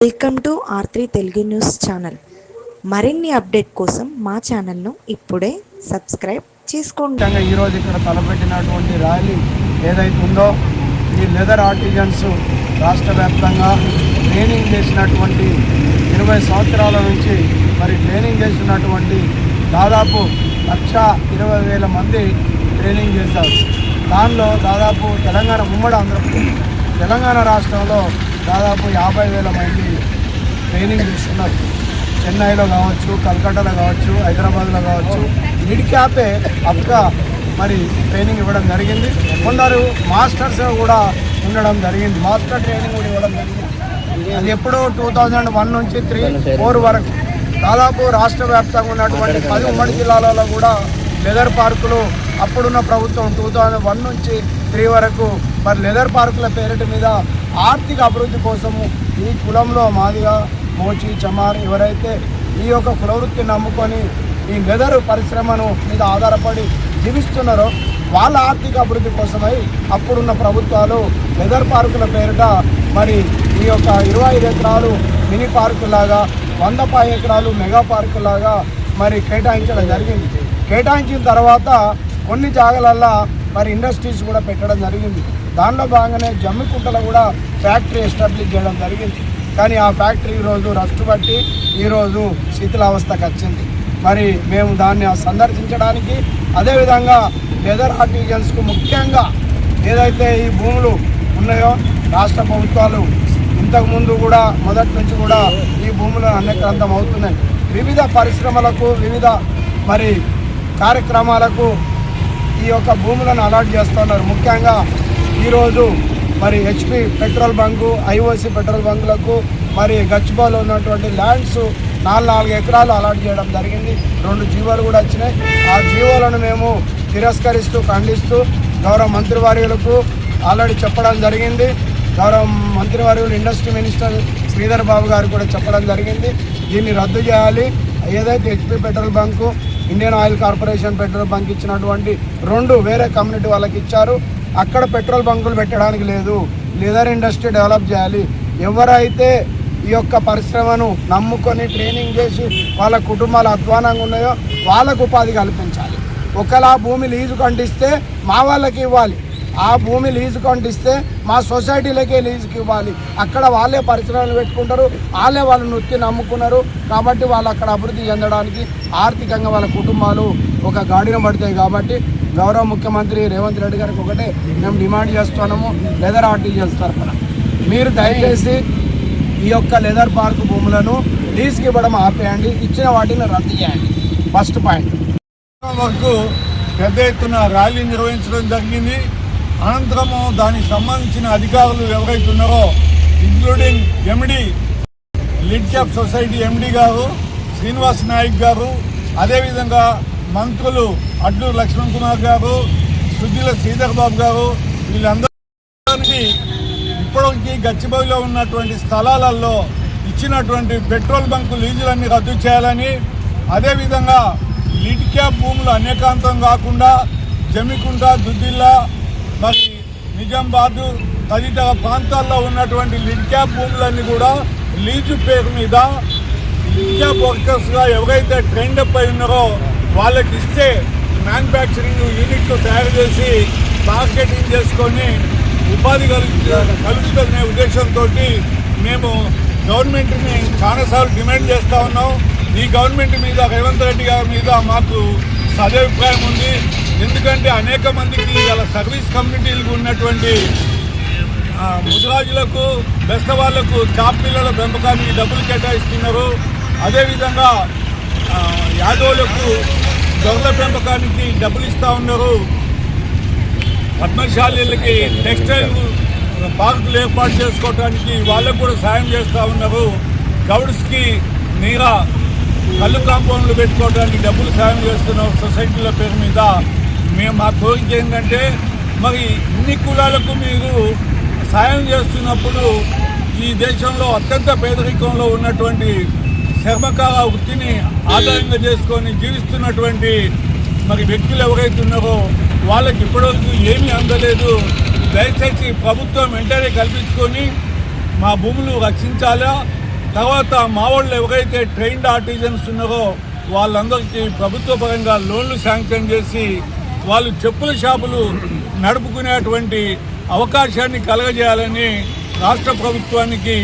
Welcome to R three Telugu news channel. మరిన్ని update కోసం మా ఛానల్ను ఇప్పుడే సబ్స్క్రైబ్ చేసుకోండి. ఈరోజు ఇక్కడ తలపెట్టినటువంటి ర్యాలీ ఏదైతే ఉందో ఈ లెదర్ ఆర్టిజన్స్ రాష్ట్ర వ్యాప్తంగా ట్రైనింగ్ చేసినటువంటి ఇరవై సంవత్సరాల నుంచి మరి ట్రైనింగ్ చేసినటువంటి దాదాపు లక్ష ఇరవై వేల మంది ట్రైనింగ్ చేశారు. దానిలో దాదాపు తెలంగాణ ఉమ్మడి ఆంధ్రప్రదేశ్ తెలంగాణ రాష్ట్రంలో దాదాపు యాభై వేల మంది ట్రైనింగ్ తీసుకున్నారు. చెన్నైలో కావచ్చు కలకట్టాలో కావచ్చు హైదరాబాద్లో కావచ్చు. మిడ్ క్యాపే అప్గా మరి ట్రైనింగ్ ఇవ్వడం జరిగింది. కొందరు మాస్టర్స్ కూడా ఉండడం జరిగింది. మాస్టర్ ట్రైనింగ్ కూడా ఇవ్వడం జరిగింది. అది ఎప్పుడు టూ థౌజండ్ వన్ నుంచి త్రీ ఫోర్ వరకు. దాదాపు రాష్ట్ర వ్యాప్తంగా ఉన్నటువంటి పది ఉమ్మడి జిల్లాలలో కూడా లెదర్ పార్కులు అప్పుడున్న ప్రభుత్వం టూ థౌజండ్ వన్ నుంచి త్రీ వరకు. మరి లెదర్ పార్కుల పేరిట మీద ఆర్థిక అభివృద్ధి కోసము ఈ కులంలో మాదిగా మోచి చమారి ఎవరైతే ఈ యొక్క కులవృత్తిని నమ్ముకొని ఈ వెదరు పరిశ్రమను మీద ఆధారపడి జీవిస్తున్నారో వాళ్ళ ఆర్థిక అభివృద్ధి కోసమై అప్పుడున్న ప్రభుత్వాలు లెదర్ పార్కుల పేరిట మరి ఈ యొక్క ఇరవై ఐదు ఎకరాలు మినీ పార్కు లాగా వంద పై ఎకరాలు మెగా పార్కు లాగా మరి కేటాయించడం జరిగింది. కేటాయించిన తర్వాత కొన్ని జాగాలల్లో మరి ఇండస్ట్రీస్ కూడా పెట్టడం జరిగింది. దానిలో భాగంగానే జమ్మికుంటలో కూడా ఫ్యాక్టరీ ఎస్టాబ్లిష్ చేయడం జరిగింది. కానీ ఆ ఫ్యాక్టరీ ఈరోజు రస్ట్ బట్టి ఈరోజు శిథిలావస్థకు వచ్చింది మరి మేము దాన్ని సందర్శించడానికి అదేవిధంగా లెదర్ ఆర్టిజన్స్కు ముఖ్యంగా ఏదైతే ఈ భూములు ఉన్నాయో రాష్ట్ర ప్రభుత్వాలు ఇంతకుముందు కూడా మొదటి నుంచి కూడా ఈ భూములు అన్యక్రాంతం అవుతున్నాయి. వివిధ పరిశ్రమలకు వివిధ మరి కార్యక్రమాలకు ఈ యొక్క భూములను అలాట్ చేస్తున్నారు. ముఖ్యంగా ఈరోజు మరి HP petrol bunk IOC petrol బంకులకు మరి గచ్చిబాలో ఉన్నటువంటి ల్యాండ్స్ నాలుగు నాలుగు ఎకరాలు అలాట్ చేయడం జరిగింది. రెండు జీవోలు కూడా వచ్చినాయి. ఆ జీవోలను మేము తిరస్కరిస్తూ ఖండిస్తూ గౌరవ మంత్రివర్యులకు ఆల్రెడీ చెప్పడం జరిగింది. గౌరవ మంత్రివర్యులు ఇండస్ట్రీ మినిస్టర్ శ్రీధర్ బాబు గారు కూడా చెప్పడం జరిగింది. దీన్ని రద్దు చేయాలి. ఏదైతే HP petrol bunk Indian oil corporation petrol bunk ఇచ్చినటువంటి రెండు వేరే కమ్యూనిటీ వాళ్ళకి ఇచ్చారు. అక్కడ పెట్రోల్ బంకులు పెట్టడానికి లేదు. లెదర్ ఇండస్ట్రీ డెవలప్ చేయాలి. ఎవరైతే ఈ యొక్క పరిశ్రమను నమ్ముకొని ట్రైనింగ్ చేసి వాళ్ళ కుటుంబాలు అధ్వానంగా ఉన్నాయో వాళ్ళకు ఉపాధి కల్పించాలి. ఒకలా భూమి లీజు కంటిస్తే మా వాళ్ళకి ఇవ్వాలి. ఆ భూమి లీజు కంటిస్తే మా సొసైటీలకే లీజుకి ఇవ్వాలి. అక్కడ వాళ్ళే పరిశ్రమలు పెట్టుకుంటారు. వాళ్ళే వాళ్ళు నృత్తి నమ్ముకున్నారు. కాబట్టి వాళ్ళు అక్కడ అభివృద్ధి చెందడానికి ఆర్థికంగా వాళ్ళ కుటుంబాలు ఒక గాడిన పడతాయి కాబట్టి గౌరవ ముఖ్యమంత్రి రేవంత్ రెడ్డి గారికి ఒకటే మేము డిమాండ్ చేస్తున్నాము లెదర్ ఆర్టిజన్స్ తరఫున మీరు దయచేసి ఈ యొక్క లెదర్ పార్క్ భూములను లీజ్కి ఇవ్వడం ఆపేయండి ఇచ్చిన వాటిని రద్దు చేయండి. ఫస్ట్ పాయింట్ వరకు పెద్ద ఎత్తున ర్యాలీ నిర్వహించడం జరిగింది. అనంతరము దానికి సంబంధించిన అధికారులు ఎవరైతే ఉన్నారో including MD LIDCAP society MD గారు శ్రీనివాస్ నాయక్ గారు అదేవిధంగా మంత్రులు అడ్లూరు లక్ష్మణ్ కుమార్ గారు సుద్దిల శ్రీధర్ బాబు గారు వీళ్ళందరికీ ఇప్పటికీ గచ్చిబౌలిలో ఉన్నటువంటి స్థలాలలో ఇచ్చినటువంటి పెట్రోల్ బంకు లీజులన్నీ రద్దు చేయాలని అదేవిధంగా లిడ్ క్యాప్ భూములు అనేకాంతం కాకుండా జమికుంట దుద్దిల్లా మరి నిజామాబాద్ తదితర ప్రాంతాల్లో ఉన్నటువంటి లిడ్ క్యాప్ భూములన్నీ కూడా లీజు పేరు మీద లిడ్ క్యాప్ వర్కర్స్గా ఎవరైతే ట్రైండ్ అప్ అయి ఉన్నారో వాళ్ళకి ఇస్తే మ్యానుఫ్యాక్చరింగ్ యూనిట్లు తయారు చేసి మార్కెటింగ్ చేసుకొని ఉపాధి కలుగు కలుగుతుందనే ఉద్దేశంతో మేము గవర్నమెంట్ని చాలాసార్లు డిమాండ్ చేస్తూ ఉన్నాం. ఈ గవర్నమెంట్ మీద రేవంత్ రెడ్డి గారి మీద మాకు సదభిప్రాయం ఉంది. ఎందుకంటే అనేక మందికి ఇలా సర్వీస్ కమ్యూనిటీలకు ఉన్నటువంటి ముదిరాజులకు బెస్త వాళ్ళకు చాప్ పిల్లల పెంపకానికి డబ్బులు కేటాయిస్తున్నారు. అదేవిధంగా యాదవులకు గొర్రెల పెంపకానికి డబ్బులు ఇస్తూ ఉన్నారు. పద్మశాలీలకి టెక్స్టైల్ పార్కులు ఏర్పాటు చేసుకోవడానికి వాళ్ళకు కూడా సాయం చేస్తూ ఉన్నారు. గౌడ్స్కి నీరా కళ్ళు కాంపౌండ్లు పెట్టుకోవడానికి డబ్బులు సాయం చేస్తున్నారు సొసైటీల పేరు మీద మేము మా కోరిక ఏంటంటే మరి ఇన్ని కులాలకు మీరు సాయం చేస్తున్నప్పుడు ఈ దేశంలో అత్యంత పేదరికంలో ఉన్నటువంటి చర్మకార వృత్తిని ఆధారంగా చేసుకొని జీవిస్తున్నటువంటి మరి వ్యక్తులు ఎవరైతే ఉన్నారో వాళ్ళకి ఇప్పటివరకు ఏమీ అందలేదు. దయచేసి ప్రభుత్వం వెంటనే కల్పించుకొని మా భూములు రక్షించాలా? తర్వాత మా వాళ్ళు ఎవరైతే ట్రైన్డ్ ఆర్టిజన్స్ ఉన్నారో వాళ్ళందరికీ ప్రభుత్వ పరంగా లోన్లు శాంక్షన్ చేసి వాళ్ళు చెప్పుల షాపులు నడుపుకునేటువంటి అవకాశాన్ని కలగజేయాలని రాష్ట్ర ప్రభుత్వానికి